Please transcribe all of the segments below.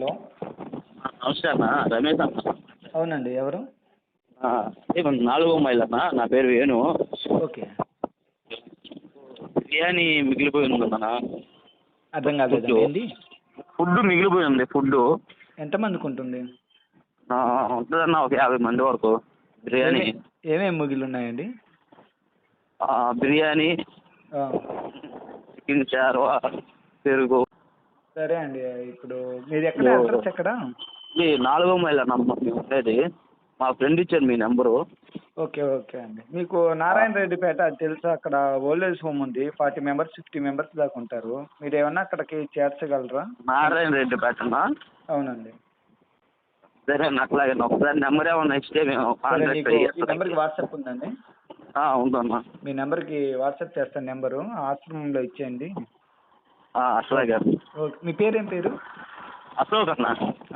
Hello. నమస్తే అన్న రమేష్ అన్న. అవునండి ఎవరు? నాలుగో మైల్ అన్న నా పేరు వేణు. ఓకే. బిర్యానీ మిగిలిపోయి ఉందన్న. అర్థం కాలేదండి ఫుడ్ ఏంది? ఫుడ్ మిగిలిపోయి ఉంది ఫుడ్ ఎంతమందికి ఉంటుంది? ఉంటుందన్న ఒక యాభై మంది వరకు బిర్యానీ. ఏమే- ఏమేమి ముగిలు ఉన్నాయండి? బిర్యానీ చికెన్ చార్వా పెరుగు. సరే అండి ఇప్పుడు మీది ఎక్కడ. అడ్రస్ ఎక్కడ? ఇది నాలుగో మైల్ అన్న మేము ఉండేది. మా ఫ్రెండ్ ఇచ్చారు మీ నెంబరు ఓకే ఓకే అండి. మీకు నారాయణ రెడ్డిపేట అది తెలుసా అక్కడ ఓల్డ్ ఏజ్ హోమ్ ఉంది. ఫార్టీ మెంబర్స్ ఫిఫ్టీ మెంబర్స్ దాకా ఉంటారు. మీరు ఏమన్నా అక్కడికి చేర్చగలరా? నారాయణ రెడ్డి పేటనా అవునండి. సరే అట్లాగే ఒకసారి నెంబర్ ఏమన్నా ఇస్తే మేము కాంటాక్ట్ ఈ నెంబర్కి వాట్సాప్ ఉందండి? ఉందన్న మీ నెంబర్కి వాట్సాప్ చేస్తాను నెంబరు. ఆశ్రమంలో ఇచ్చేయండి. అట్లాగే ఓకే. మీ పేరేం పేరు? అశోక్ అన్న.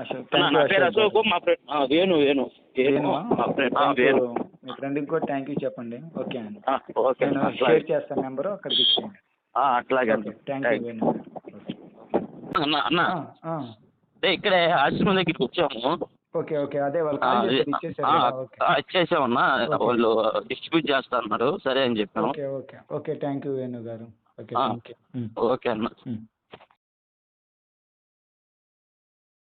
అశోక్. నా పేరు అశోక్ మా ఫ్రెండ్ వేణు వేణు. వేణు? మా ఫ్రెండ్ వేణు. మీ ఫ్రెండ్కి కూడా థ్యాంక్ యూ చెప్పండి. ఓకే అండి. ఓకే నేను షేర్ చేస్తాను నెంబరు అక్కడికి ఇచ్చేయండి. అట్లాగే థ్యాంక్ యూ వేణు అన్న అన్న. ఇక్కడే ఆశ్రమం దగ్గరికి వచ్చాము. Okay okay. అదే వాళ్ళు ఇచ్చేసామన్నా. వాళ్ళు డిస్ట్రిబ్యూట్ చేస్తా అన్నారు సరే అని చెప్పాను okay okay. Okay thank you Venu గారు. ఓకే ఆ. థ్యాంక్ యూ ఓకే అన్న ఉమ్.